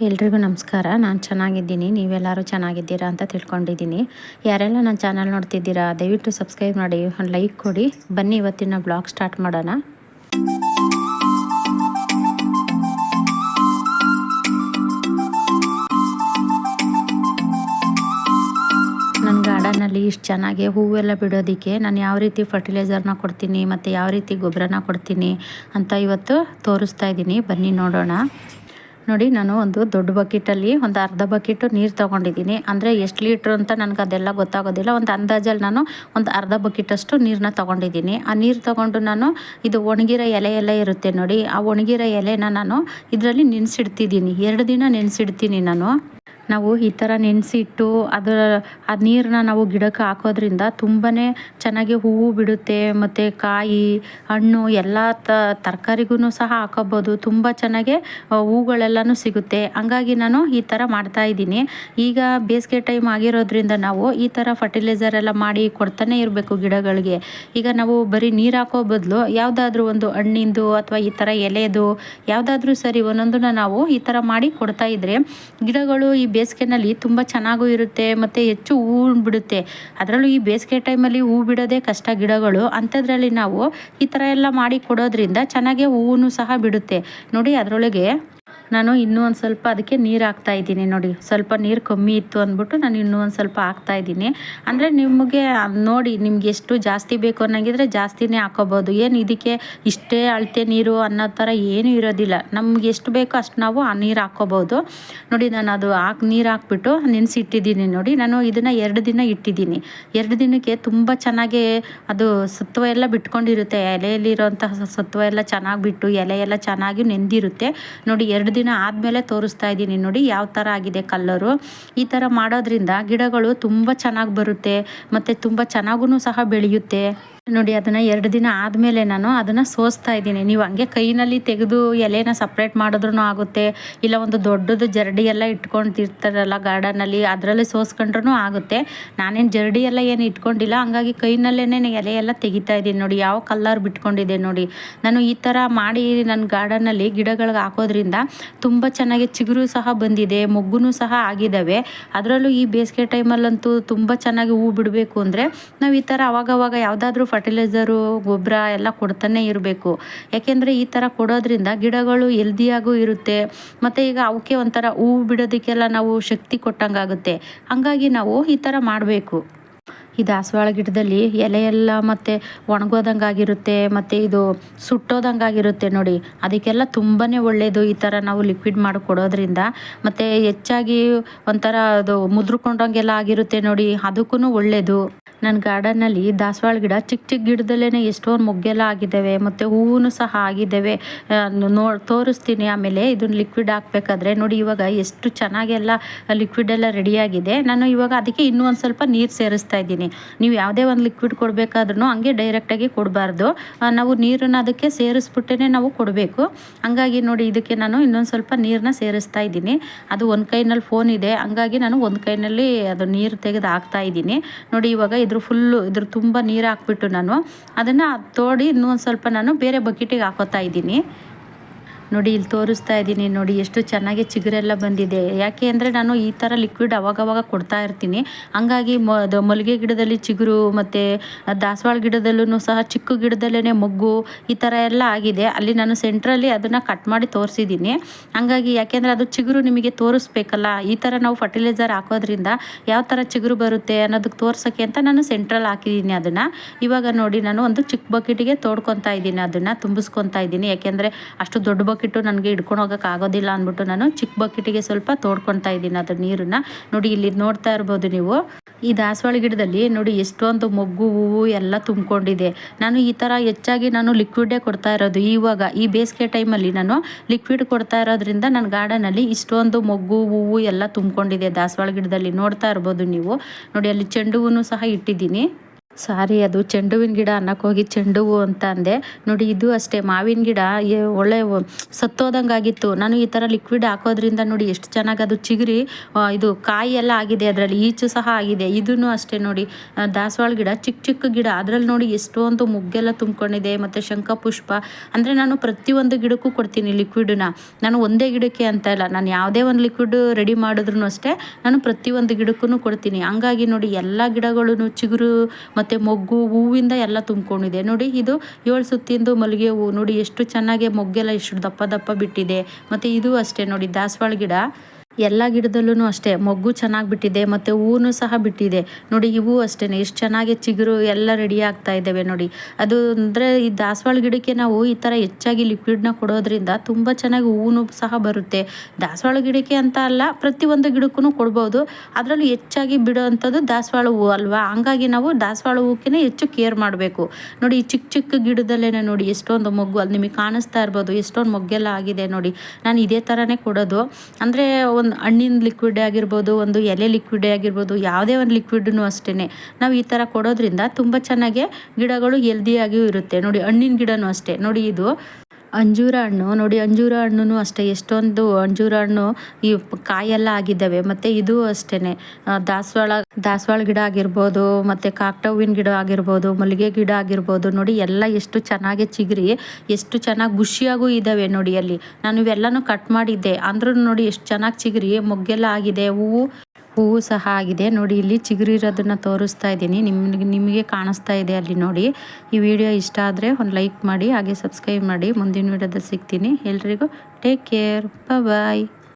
ಎಲ್ರಿಗೂ ನಮಸ್ಕಾರ. ನಾನು ಚೆನ್ನಾಗಿದ್ದೀನಿ. ನೀವೆಲ್ಲರೂ ಚೆನ್ನಾಗಿದ್ದೀರಾ ಅಂತ ತಿಳ್ಕೊಂಡಿದ್ದೀನಿ. ಯಾರೆಲ್ಲ ನನ್ನ ಚಾನಲ್ ನೋಡ್ತಿದ್ದೀರಾ, ದಯವಿಟ್ಟು ಸಬ್ಸ್ಕ್ರೈಬ್ ಮಾಡಿ, ಒಂದು ಲೈಕ್ ಕೊಡಿ. ಬನ್ನಿ ಇವತ್ತಿನ ಬ್ಲಾಗ್ ಸ್ಟಾರ್ಟ್ ಮಾಡೋಣ. ನನ್ನ ಗಾರ್ಡನಲ್ಲಿ ಇಷ್ಟು ಚೆನ್ನಾಗಿ ಹೂವೆಲ್ಲ ಬಿಡೋದಕ್ಕೆ ನಾನು ಯಾವ ರೀತಿ ಫರ್ಟಿಲೈಸರ್ನ ಕೊಡ್ತೀನಿ, ಮತ್ತು ಯಾವ ರೀತಿ ಗೊಬ್ಬರನ ಕೊಡ್ತೀನಿ ಅಂತ ಇವತ್ತು ತೋರಿಸ್ತಾ ಇದ್ದೀನಿ. ಬನ್ನಿ ನೋಡೋಣ. ನೋಡಿ, ನಾನು ಒಂದು ದೊಡ್ಡ ಬಕೆಟಲ್ಲಿ ಒಂದು ಅರ್ಧ ಬಕೆಟು ನೀರು ತೊಗೊಂಡಿದ್ದೀನಿ. ಅಂದರೆ ಎಷ್ಟು ಲೀಟ್ರ್ ಅಂತ ನನಗೆ ಅದೆಲ್ಲ ಗೊತ್ತಾಗೋದಿಲ್ಲ. ಒಂದು ಅಂದಾಜಲ್ಲಿ ನಾನು ಒಂದು ಅರ್ಧ ಬಕೆಟಷ್ಟು ನೀರನ್ನ ತೊಗೊಂಡಿದ್ದೀನಿ. ಆ ನೀರು ತೊಗೊಂಡು ನಾನು ಇದು ಒಣಗಿರೋ ಎಲೆ ಎಲ್ಲ ಇರುತ್ತೆ ನೋಡಿ, ಆ ಒಣಗಿರೋ ಎಲೆನ ನಾನು ಇದರಲ್ಲಿ ನೆನೆಸಿಡ್ತಿದ್ದೀನಿ. ಎರಡು ದಿನ ನೆನೆಸಿಡ್ತೀನಿ ನಾನು. ನಾವು ಈ ಥರ ನೆನೆಸಿಟ್ಟು ಅದರ, ಆ ನೀರನ್ನ ನಾವು ಗಿಡಕ್ಕೆ ಹಾಕೋದ್ರಿಂದ ತುಂಬಾ ಚೆನ್ನಾಗಿ ಹೂವು ಬಿಡುತ್ತೆ, ಮತ್ತು ಕಾಯಿ, ಹಣ್ಣು ಎಲ್ಲ ತರಕಾರಿಗೂ ಸಹ ಹಾಕೋಬೋದು. ತುಂಬ ಚೆನ್ನಾಗೆ ಹೂಗಳೆಲ್ಲನೂ ಸಿಗುತ್ತೆ. ಹಂಗಾಗಿ ನಾನು ಈ ಥರ ಮಾಡ್ತಾಯಿದ್ದೀನಿ ಈಗ ಬೇಸಿಗೆ ಟೈಮ್ ಆಗಿರೋದ್ರಿಂದ ನಾವು ಈ ಥರ ಫರ್ಟಿಲೈಸರ್ ಎಲ್ಲ ಮಾಡಿ ಕೊಡ್ತಾನೆ ಇರಬೇಕು ಗಿಡಗಳಿಗೆ. ಈಗ ನಾವು ಬರೀ ನೀರು ಹಾಕೋ ಬದಲು ಯಾವುದಾದ್ರೂ ಒಂದು ಹಣ್ಣಿಂದು ಅಥವಾ ಈ ಥರ ಎಲೆದು ಯಾವುದಾದ್ರೂ ಸರಿ ಒಂದೊಂದನ್ನ ನಾವು ಈ ಥರ ಮಾಡಿ ಕೊಡ್ತಾ ಇದ್ರೆ ಗಿಡಗಳು ಈ ಬೇಸಿಗೆನಲ್ಲಿ ತುಂಬ ಚೆನ್ನಾಗೂ ಇರುತ್ತೆ, ಮತ್ತು ಹೆಚ್ಚು ಹೂ ಬಿಡುತ್ತೆ. ಅದರಲ್ಲೂ ಈ ಬೇಸಿಗೆ ಟೈಮಲ್ಲಿ ಹೂ ಬಿಡೋದೇ ಕಷ್ಟ ಗಿಡಗಳು. ಅಂಥದ್ರಲ್ಲಿ ನಾವು ಈ ಥರ ಎಲ್ಲ ಮಾಡಿ ಕೊಡೋದ್ರಿಂದ ಚೆನ್ನಾಗೇ ಹೂವು ಸಹ ಬಿಡುತ್ತೆ. ನೋಡಿ ಅದರೊಳಗೆ ನಾನು ಇನ್ನೂ ಒಂದು ಸ್ವಲ್ಪ ಅದಕ್ಕೆ ನೀರು ಹಾಕ್ತಾ ಇದ್ದೀನಿ ನೋಡಿ. ಸ್ವಲ್ಪ ನೀರು ಕಮ್ಮಿ ಇತ್ತು ಅಂದ್ಬಿಟ್ಟು ನಾನು ಇನ್ನೂ ಒಂದು ಸ್ವಲ್ಪ ಹಾಕ್ತಾ ಇದ್ದೀನಿ. ಅಂದರೆ ನಿಮಗೆ, ನೋಡಿ ನಿಮ್ಗೆ ಎಷ್ಟು ಜಾಸ್ತಿ ಬೇಕು ಅನ್ನಂಗಿದ್ರೆ ಜಾಸ್ತಿನೇ ಹಾಕೋಬೋದು. ಏನು ಇದಕ್ಕೆ ಇಷ್ಟೇ ಅಳತೆ ನೀರು ಅನ್ನೋ ಥರ ಏನೂ ಇರೋದಿಲ್ಲ. ನಮ್ಗೆ ಎಷ್ಟು ಬೇಕೋ ಅಷ್ಟು ನಾವು ಆ ನೀರು ಹಾಕ್ಕೋಬೋದು ನೋಡಿ, ನಾನು ಅದು ಹಾಕಿ ನೀರು ಹಾಕ್ಬಿಟ್ಟು ನೆನೆಸಿಟ್ಟಿದ್ದೀನಿ ನೋಡಿ. ನಾನು ಇದನ್ನು ಎರಡು ದಿನ ಇಟ್ಟಿದ್ದೀನಿ. ಎರಡು ದಿನಕ್ಕೆ ತುಂಬ ಚೆನ್ನಾಗಿ ಅದು ಸತ್ವ ಎಲ್ಲ ಬಿಟ್ಕೊಂಡಿರುತ್ತೆ. ಎಲೆಯಲ್ಲಿರುವಂತಹ ಸತ್ವ ಎಲ್ಲ ಚೆನ್ನಾಗಿ ಬಿಟ್ಟು ಎಲೆ ಎಲ್ಲ ಚೆನ್ನಾಗಿ ನೆಂದಿರುತ್ತೆ. ನೋಡಿ, ಎರಡು ಆದಮೇಲೆ ತೋರಿಸ್ತಾ ಇದ್ದೀನಿ ನೋಡಿ, ಯಾವ ಥರ ಆಗಿದೆ ಕಲ್ಲರು. ಈ ಥರ ಮಾಡೋದ್ರಿಂದ ಗಿಡಗಳು ತುಂಬ ಚೆನ್ನಾಗಿ ಬರುತ್ತೆ, ಮತ್ತು ತುಂಬ ಚೆನ್ನಾಗೂ ಸಹ ಬೆಳೆಯುತ್ತೆ. ನೋಡಿ, ಅದನ್ನು ಎರಡು ದಿನ ಆದಮೇಲೆ ನಾನು ಅದನ್ನು ಸೋಸ್ತಾ ಇದ್ದೀನಿ. ನೀವು ಹಂಗೆ ಕೈನಲ್ಲಿ ತೆಗೆದು ಎಲೆನ ಸಪ್ರೇಟ್ ಮಾಡಿದ್ರೂ ಆಗುತ್ತೆ, ಇಲ್ಲ ಒಂದು ದೊಡ್ಡದು ಜರಡಿ ಎಲ್ಲ ಇಟ್ಕೊಂಡಿರ್ತಾರಲ್ಲ ಗಾರ್ಡನಲ್ಲಿ ಅದರಲ್ಲಿ ಸೋಸ್ಕೊಂಡ್ರೂ ಆಗುತ್ತೆ. ನಾನೇನು ಜರಡಿ ಎಲ್ಲ ಏನು ಇಟ್ಕೊಂಡಿಲ್ಲ, ಹಂಗಾಗಿ ಕೈನಲ್ಲೇ ಎಲೆ ಎಲ್ಲ ತೆಗಿತಾ ಇದ್ದೀನಿ ನೋಡಿ, ಯಾವ ಕಲ್ಲರ್ ಬಿಟ್ಕೊಂಡಿದೆ ನೋಡಿ. ನಾನು ಈ ಥರ ಮಾಡಿ ನನ್ನ ಗಾರ್ಡನಲ್ಲಿ ಗಿಡಗಳಿಗೆ ಹಾಕೋದ್ರಿಂದ ತುಂಬ ಚೆನ್ನಾಗಿ ಚಿಗುರು ಸಹ ಬಂದಿದೆ ಮೊಗ್ಗು ಸಹ ಆಗಿದ್ದಾವೆ ಅದರಲ್ಲೂ ಈ ಬೇಸಿಗೆ ಟೈಮಲ್ಲಂತೂ ತುಂಬ ಚೆನ್ನಾಗಿ ಹೂ ಬಿಡಬೇಕು ಅಂದರೆ ನಾವು ಈ ಥರ ಅವಾಗವಾಗ ಯಾವುದಾದ್ರೂ ಫರ್ಟಿಲೈಸರು ಗೊಬ್ಬರ ಎಲ್ಲ ಕೊಡ್ತಾನೆ ಇರಬೇಕು. ಯಾಕೆಂದರೆ ಈ ಥರ ಕೊಡೋದ್ರಿಂದ ಗಿಡಗಳು ಎಲ್ದಿಯಾಗೂ ಇರುತ್ತೆ. ಮತ್ತು ಈಗ ಅವಕ್ಕೆ ಒಂಥರ ಹೂವು ಬಿಡೋದಕ್ಕೆಲ್ಲ ನಾವು ಶಕ್ತಿ ಕೊಟ್ಟಂಗಾಗುತ್ತೆ. ಹಾಗಾಗಿ ನಾವು ಈ ಥರ ಮಾಡಬೇಕು. ಈ ದಾಸವಾಳ ಗಿಡದಲ್ಲಿ ಎಲೆ ಎಲ್ಲ ಮತ್ತು ಒಣಗೋದಂಗೆ ಆಗಿರುತ್ತೆ ಮತ್ತು ಇದು ಸುಟ್ಟೋದಂಗೆ ಆಗಿರುತ್ತೆ ನೋಡಿ. ಅದಕ್ಕೆಲ್ಲ ತುಂಬಾ ಒಳ್ಳೆಯದು ಈ ಥರ ನಾವು ಲಿಕ್ವಿಡ್ ಮಾಡಿ ಕೊಡೋದ್ರಿಂದ ಮತ್ತು ಹೆಚ್ಚಾಗಿ ಒಂಥರ ಅದು ಮುದ್ರಕೊಂಡಂಗೆಲ್ಲ ಆಗಿರುತ್ತೆ ನೋಡಿ ಅದಕ್ಕೂ ಒಳ್ಳೆಯದು ನನ್ನ ಗಾರ್ಡನ್ನಲ್ಲಿ ದಾಸವಾಳ ಗಿಡ ಚಿಕ್ಕ ಚಿಕ್ಕ ಗಿಡದಲ್ಲೇ ಎಷ್ಟೊಂದು ಮೊಗ್ಗೆಲ್ಲ ಆಗಿದ್ದಾವೆ, ಮತ್ತು ಹೂವು ಸಹ ಆಗಿದ್ದಾವೆ. ನೋ, ತೋರಿಸ್ತೀನಿ. ಆಮೇಲೆ ಇದನ್ನ ಲಿಕ್ವಿಡ್ ಹಾಕ್ಬೇಕಾದ್ರೆ ನೋಡಿ ಇವಾಗ ಎಷ್ಟು ಚೆನ್ನಾಗೆಲ್ಲ ಲಿಕ್ವಿಡ್ ಎಲ್ಲ ರೆಡಿಯಾಗಿದೆ ನಾನು ಇವಾಗ ಅದಕ್ಕೆ ಇನ್ನೂ ಒಂದು ಸ್ವಲ್ಪ ನೀರು ಸೇರಿಸ್ತಾ ಇದ್ದೀನಿ. ನೀವು ಯಾವುದೇ ಒಂದು ಲಿಕ್ವಿಡ್ ಕೊಡಬೇಕಾದ್ರೂ ಹಂಗೆ ಡೈರೆಕ್ಟಾಗಿ ಕೊಡಬಾರ್ದು. ನಾವು ನೀರನ್ನು ಅದಕ್ಕೆ ಸೇರಿಸ್ಬಿಟ್ಟೇ ನಾವು ಕೊಡಬೇಕು. ಹಂಗಾಗಿ ನೋಡಿ ಇದಕ್ಕೆ ನಾನು ಇನ್ನೊಂದು ಸ್ವಲ್ಪ ನೀರನ್ನ ಸೇರಿಸ್ತಾ ಇದ್ದೀನಿ. ಅದು ಒಂದು ಕೈನಲ್ಲಿ ಫೋನ್ ಇದೆ. ಹಂಗಾಗಿ ನಾನು ಒಂದು ಕೈನಲ್ಲಿ ಅದು ನೀರು ತೆಗೆದು ಹಾಕ್ತಾ ಇದ್ದೀನಿ. ನೋಡಿ ಇವಾಗ ಇದ್ರ ಫುಲ್ಲು ಇದ್ರ ತುಂಬ ನೀರು ಹಾಕ್ಬಿಟ್ಟು ನಾನು ಅದನ್ನು ತೋಡಿ ಇನ್ನೊಂದು ಸ್ವಲ್ಪ ನಾನು ಬೇರೆ ಬಕೆಟಿಗೆ ಹಾಕೋತಾ ಇದ್ದೀನಿ. ನೋಡಿ ಇಲ್ಲಿ ತೋರಿಸ್ತಾ ಇದ್ದೀನಿ ನೋಡಿ, ಎಷ್ಟು ಚೆನ್ನಾಗಿ ಚಿಗುರೆಲ್ಲ ಬಂದಿದೆ. ಯಾಕೆ ಅಂದರೆ ನಾನು ಈ ಥರ ಲಿಕ್ವಿಡ್ ಅವಾಗವಾಗ ಕೊಡ್ತಾ ಇರ್ತೀನಿ. ಹಂಗಾಗಿ ಮಲ್ಲಿಗೆ ಗಿಡದಲ್ಲಿ ಚಿಗುರು ಮತ್ತು ದಾಸವಾಳ ಗಿಡದಲ್ಲೂ ಸಹ ಚಿಕ್ಕ ಗಿಡದಲ್ಲೇ ಮೊಗ್ಗು ಈ ಥರ ಎಲ್ಲ ಆಗಿದೆ. ಅಲ್ಲಿ ನಾನು ಸೆಂಟ್ರಲ್ಲಿ ಅದನ್ನು ಕಟ್ ಮಾಡಿ ತೋರಿಸಿದ್ದೀನಿ. ಹಂಗಾಗಿ ಯಾಕೆಂದರೆ ಅದು ಚಿಗುರು ನಿಮಗೆ ತೋರಿಸ್ಬೇಕಲ್ಲ. ಈ ಥರ ನಾವು ಫರ್ಟಿಲೈಸರ್ ಹಾಕೋದ್ರಿಂದ ಯಾವ ಥರ ಚಿಗುರು ಬರುತ್ತೆ ಅನ್ನೋದಕ್ಕೆ ತೋರ್ಸೋಕ್ಕೆ ಅಂತ ನಾನು ಸೆಂಟ್ರಲ್ಲಿ ಹಾಕಿದ್ದೀನಿ ಅದನ್ನು. ಇವಾಗ ನೋಡಿ, ನಾನು ಒಂದು ಚಿಕ್ಕ ಬಕೆಟಿಗೆ ತೋಡ್ಕೊತಾ ಇದ್ದೀನಿ ಅದನ್ನು, ತುಂಬಿಸ್ಕೊತಾ ಇದ್ದೀನಿ. ಯಾಕೆಂದರೆ ಅಷ್ಟು ದೊಡ್ಡ ಬಕೆಟ್ ಬಕೆಟು ನನಗೆ ಹಿಡ್ಕೊಂಡು ಹೋಗೋಕೆ ಆಗೋದಿಲ್ಲ ಅಂದ್ಬಿಟ್ಟು ನಾನು ಚಿಕ್ಕ ಬಕೆಟಿಗೆ ಸ್ವಲ್ಪ ತೋಡ್ಕೊತಾ ಇದ್ದೀನಿ ಅದ್ರ ನೀರನ್ನು. ನೋಡಿ, ಇಲ್ಲಿ ನೋಡ್ತಾ ಇರ್ಬೋದು ನೀವು. ಈ ದಾಸವಾಳ ಗಿಡದಲ್ಲಿ ನೋಡಿ, ಎಷ್ಟೊಂದು ಮೊಗ್ಗು, ಹೂವು ಎಲ್ಲ ತುಂಬಿಕೊಂಡಿದೆ. ನಾನು ಈ ಥರ ಹೆಚ್ಚಾಗಿ ನಾನು ಲಿಕ್ವಿಡೇ ಕೊಡ್ತಾ ಇರೋದು. ಇವಾಗ, ಈ ಬೇಸಿಗೆ ಟೈಮಲ್ಲಿ ನಾನು ಲಿಕ್ವಿಡ್ ಕೊಡ್ತಾ ಇರೋದ್ರಿಂದ ನನ್ನ ಗಾರ್ಡನಲ್ಲಿ ಇಷ್ಟೊಂದು ಮೊಗ್ಗು, ಹೂವು ಎಲ್ಲ ತುಂಬಿಕೊಂಡಿದೆ ದಾಸವಾಳ ಗಿಡದಲ್ಲಿ. ನೋಡ್ತಾ ಇರ್ಬೋದು ನೀವು. ನೋಡಿ, ಅಲ್ಲಿ ಚೆಂಡು ಹೂವು ಸಹ ಇಟ್ಟಿದ್ದೀನಿ. ಸಾರಿ, ಅದು ಚೆಂಡು ಹೂವಿನ ಗಿಡ ಅನ್ನಕ್ಕೆ ಹೋಗಿ ಚೆಂಡು ಹೂವು ಅಂತ ಅಂದೆ. ನೋಡಿ, ಇದು ಅಷ್ಟೇ, ಮಾವಿನ ಗಿಡ ಒಳ್ಳೆ ಸತ್ತೋದಂಗೆ ಆಗಿತ್ತು. ನಾನು ಈ ಥರ ಲಿಕ್ವಿಡ್ ಹಾಕೋದ್ರಿಂದ ನೋಡಿ, ಎಷ್ಟು ಚೆನ್ನಾಗಿ ಅದು ಚಿಗುರಿ ಇದು ಕಾಯಿ ಎಲ್ಲ ಆಗಿದೆ ಅದರಲ್ಲಿ, ಈಚು ಸಹ ಆಗಿದೆ. ಇದೂ ಅಷ್ಟೇ ನೋಡಿ ದಾಸವಾಳ ಗಿಡ ಚಿಕ್ಕ ಚಿಕ್ಕ ಗಿಡ. ಅದರಲ್ಲಿ ನೋಡಿ, ಎಷ್ಟೊಂದು ಮುಗ್ಗೆಲ್ಲ ತುಂಬ್ಕೊಂಡಿದೆ, ಮತ್ತು ಶಂಖಪುಷ್ಪ. ಅಂದರೆ ನಾನು ಪ್ರತಿಯೊಂದು ಗಿಡಕ್ಕೂ ಕೊಡ್ತೀನಿ ಲಿಕ್ವಿಡನ್ನ ನಾನು ಒಂದೇ ಗಿಡಕ್ಕೆ ಅಂತ ಇಲ್ಲ, ನಾನು ಯಾವುದೇ ಒಂದು ಲಿಕ್ವಿಡ್ ರೆಡಿ ಮಾಡಿದ್ರು ಅಷ್ಟೇ, ನಾನು ಪ್ರತಿಯೊಂದು ಗಿಡಕ್ಕೂ ಕೊಡ್ತೀನಿ. ಹಂಗಾಗಿ ನೋಡಿ, ಎಲ್ಲ ಗಿಡಗಳೂ ಚಿಗುರು ಮತ್ತು ಮೊಗ್ಗು, ಹೂವಿಂದ ಎಲ್ಲ ತುಂಬ್ಕೊಂಡಿದೆ. ನೋಡಿ, ಇದು ಏಳು ಸುತ್ತಿಂದು ಮಲ್ಲಿಗೆ ಹೂವು. ನೋಡಿ, ಎಷ್ಟು ಚೆನ್ನಾಗಿ ಮೊಗ್ಗೆಲ್ಲ ಎಷ್ಟು ದಪ್ಪ ದಪ್ಪ ಬಿಟ್ಟಿದೆ. ಮತ್ತು ಇದು ಅಷ್ಟೇ ನೋಡಿ, ದಾಸವಾಳ ಗಿಡ. ಎಲ್ಲ ಗಿಡದಲ್ಲೂ ಅಷ್ಟೇ, ಮೊಗ್ಗು ಚೆನ್ನಾಗಿ ಬಿಟ್ಟಿದೆ, ಮತ್ತು ಹೂವು ಸಹ ಬಿಟ್ಟಿದೆ. ನೋಡಿ, ಇವು ಅಷ್ಟೇ ಎಷ್ಟು ಚೆನ್ನಾಗಿ ಚಿಗುರು ಎಲ್ಲ ರೆಡಿ ಆಗ್ತಾ ಇದ್ದಾವೆ ನೋಡಿ. ಅದು ಅಂದರೆ ಈ ದಾಸವಾಳ ಗಿಡಕ್ಕೆ ನಾವು ಈ ಥರ ಹೆಚ್ಚಾಗಿ ಲಿಕ್ವಿಡ್ನ ಕೊಡೋದ್ರಿಂದ ತುಂಬ ಚೆನ್ನಾಗಿ ಹೂವು ಸಹ ಬರುತ್ತೆ. ದಾಸವಾಳ ಗಿಡಕ್ಕೆ ಅಂತ ಅಲ್ಲ ಪ್ರತಿಯೊಂದು ಗಿಡಕ್ಕೂ ಕೊಡ್ಬೋದು. ಅದರಲ್ಲೂ ಹೆಚ್ಚಾಗಿ ಬಿಡೋ ಅಂಥದ್ದು ದಾಸವಾಳ ಹೂವು ಅಲ್ವಾ? ಹಂಗಾಗಿ ನಾವು ದಾಸವಾಳ ಹೂವಕ್ಕಿಂತ ಹೆಚ್ಚು ಕೇರ್ ಮಾಡಬೇಕು. ನೋಡಿ, ಈ ಚಿಕ್ಕ ಚಿಕ್ಕ ಗಿಡದಲ್ಲೇ ನೋಡಿ, ಎಷ್ಟೊಂದು ಮೊಗ್ಗು ಅಲ್ಲಿ ನಿಮಗೆ ಕಾಣಿಸ್ತಾ ಇರ್ಬೋದು, ಎಷ್ಟೊಂದು ಮೊಗ್ಗೆಲ್ಲ ಆಗಿದೆ ನೋಡಿ. ನಾನು ಇದೇ ಥರನೇ ಕೊಡೋದು. ಅಂದರೆ ಒಂದು ಹಣ್ಣಿನ ಲಿಕ್ವಿಡ್ ಆಗಿರ್ಬೋದು, ಒಂದು ಎಲೆ ಲಿಕ್ವಿಡ್ ಆಗಿರ್ಬೋದು, ಯಾವುದೇ ಒಂದು ಲಿಕ್ವಿಡ್ನು ಅಷ್ಟೇ ನಾವು ಈ ಥರ ಕೊಡೋದ್ರಿಂದ ತುಂಬ ಚೆನ್ನಾಗಿ ಗಿಡಗಳು ಹೆಲ್ದಿಯಾಗಿಯೂ ಇರುತ್ತೆ. ನೋಡಿ ಹಣ್ಣಿನ ಗಿಡನೂ ಅಷ್ಟೇ. ನೋಡಿ ಇದು. ಅಂಜೂರ ಹಣ್ಣು. ನೋಡಿ, ಅಂಜೂರ ಹಣ್ಣು ಅಷ್ಟೇ, ಎಷ್ಟೊಂದು ಅಂಜೂರ ಹಣ್ಣು ಈ ಕಾಯೆಲ್ಲ ಆಗಿದ್ದಾವೆ. ಮತ್ತು ಇದು ಅಷ್ಟೇನೆ. ದಾಸವಾಳ ದಾಸವಾಳ ಗಿಡ ಆಗಿರ್ಬೋದು, ಮತ್ತು ಕಾಕ್ಟವಿನ ಗಿಡ ಆಗಿರ್ಬೋದು, ಮಲ್ಲಿಗೆ ಗಿಡ ಆಗಿರ್ಬೋದು, ನೋಡಿ, ಎಲ್ಲ ಎಷ್ಟು ಚೆನ್ನಾಗಿ ಚಿಗುರಿ, ಎಷ್ಟು ಚೆನ್ನಾಗಿ ಖುಷಿಯಾಗೂ ಇದ್ದಾವೆ ನೋಡಿ ಅಲ್ಲಿ. ನಾನು ಇವೆಲ್ಲನೂ ಕಟ್ ಮಾಡಿದ್ದೆ. ಅಂದ್ರೂ ನೋಡಿ, ಎಷ್ಟು ಚೆನ್ನಾಗಿ ಚಿಗುರಿ, ಮೊಗ್ಗೆಲ್ಲ ಆಗಿದೆ, ಹೂವು. ಹೂವು ಸಹ ಆಗಿದೆ. ನೋಡಿ, ಇಲ್ಲಿ ಚಿಗುರಿರೋದನ್ನ ತೋರಿಸ್ತಾ ಇದ್ದೀನಿ. ನಿಮಗೆ ನಿಮಗೆ ಕಾಣಿಸ್ತಾ ಇದೆ ಅಲ್ಲಿ ನೋಡಿ. ಈ ವಿಡಿಯೋ ಇಷ್ಟ ಆದರೆ ಒಂದು ಲೈಕ್ ಮಾಡಿ, ಹಾಗೆ ಸಬ್ಸ್ಕ್ರೈಬ್ ಮಾಡಿ. ಮುಂದಿನ ವಿಡಿಯೋದಲ್ಲಿ ಸಿಗ್ತೀನಿ. ಎಲ್ರಿಗೂ ಟೇಕ್ ಕೇರ್. ಬಾಯ್